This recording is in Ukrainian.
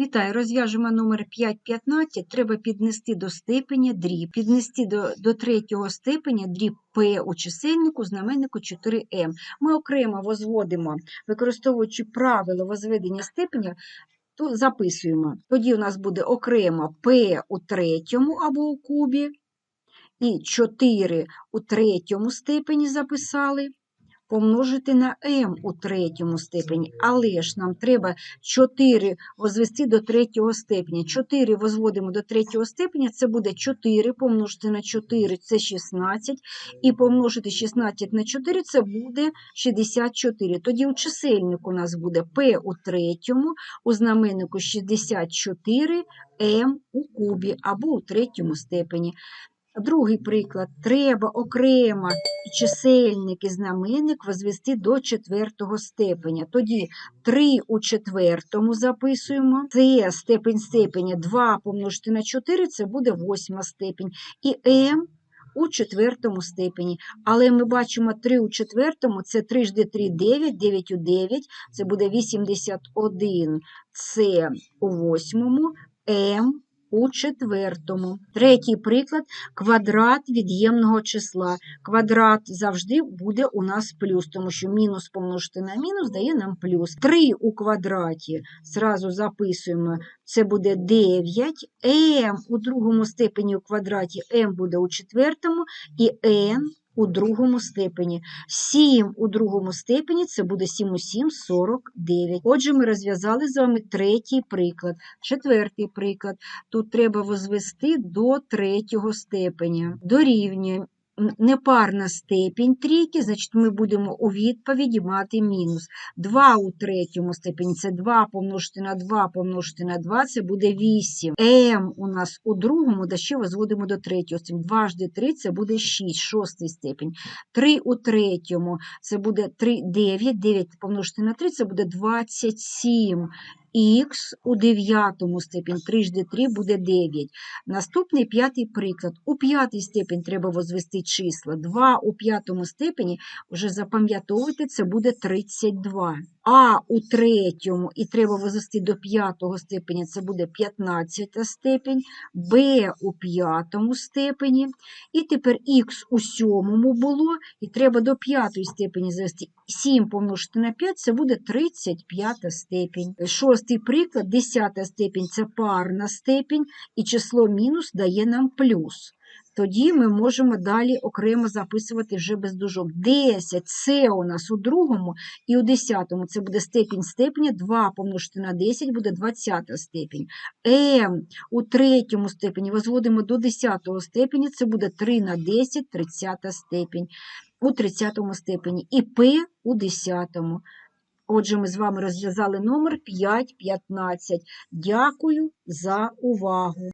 Вітаю, розв'яжемо номер 515. Треба піднести до степеня дріб. Піднести до, до третього степеня дріб P у чисельнику, знаменнику 4m. Ми окремо возводимо, використовуючи правило возведення степеня, то записуємо. Тоді у нас буде окремо P у третьому або у кубі, і 4 у третьому степені записали помножити на m у третьому степені. Але ж нам треба 4 возвести до третього степеня. 4 возводимо до третього степеня, це буде 4 помножити на 4 це 16, і помножити 16 на 4 це буде 64. Тоді у чисельнику у нас буде p у третьому, у знаменнику 64, m у кубі або у третьому степені. Другий приклад. Треба окремо чисельник і знаменник возвести до четвертого степеня. Тоді 3 у четвертому записуємо. Це степень степеня 2 помножити на 4, це буде восьма степень. І m у четвертому степені. Але ми бачимо 3 у четвертому, це 3 жди 3 – 9, 9 у 9, це буде 81, це у восьмому, m у четвертому. Третій приклад квадрат від'ємного числа. Квадрат завжди буде у нас плюс, тому що мінус помножити на мінус дає нам плюс. 3 у квадраті зразу записуємо, це буде 9. m у другому степені у квадраті m буде у четвертому і n у другому степені. 7 у другому степені це буде 7 у 7 – 49. Отже, ми розв'язали з вами третій приклад. Четвертий приклад. Тут треба возвести до третього степеня. Дорівнює непарна степінь трійки, значить ми будемо у відповіді мати мінус. 2 у третьому степені це 2 помножити на 2 помножити на 2, це буде 8. М у нас у другому, да ще возводимо до третього степені. 2 жди 3 це буде 6, шостий степень. 3 у третьому це буде 3, 9, 9 помножити на 3 це буде 27. Х у дев'ятому степені 3 жди 3 буде 9. Наступний п'ятий приклад. У п'ятий степень треба возвести числа. 2 у п'ятому степені, вже запам'ятовуйте, це буде 32. А у третьому, і треба возвести до п'ятого степеня, це буде 15 степень, Б у п'ятому степені. І тепер х у сьомому було, і треба до п'ятої степені завести 7 помножити на 5, це буде 35 степінь. Шостий приклад, 10 степінь це парна степінь, і число мінус дає нам плюс. Тоді ми можемо далі окремо записувати вже без дужок. 10 це у нас у другому і у десятому це буде степінь степеня, 2 помножити на 10 буде 20 степінь. М у третьому степені возводимо до 10 степені, це буде 3 на 10, 30 степень. У 30 степені і П у 10. Отже, ми з вами розв'язали номер 5.15. Дякую за увагу!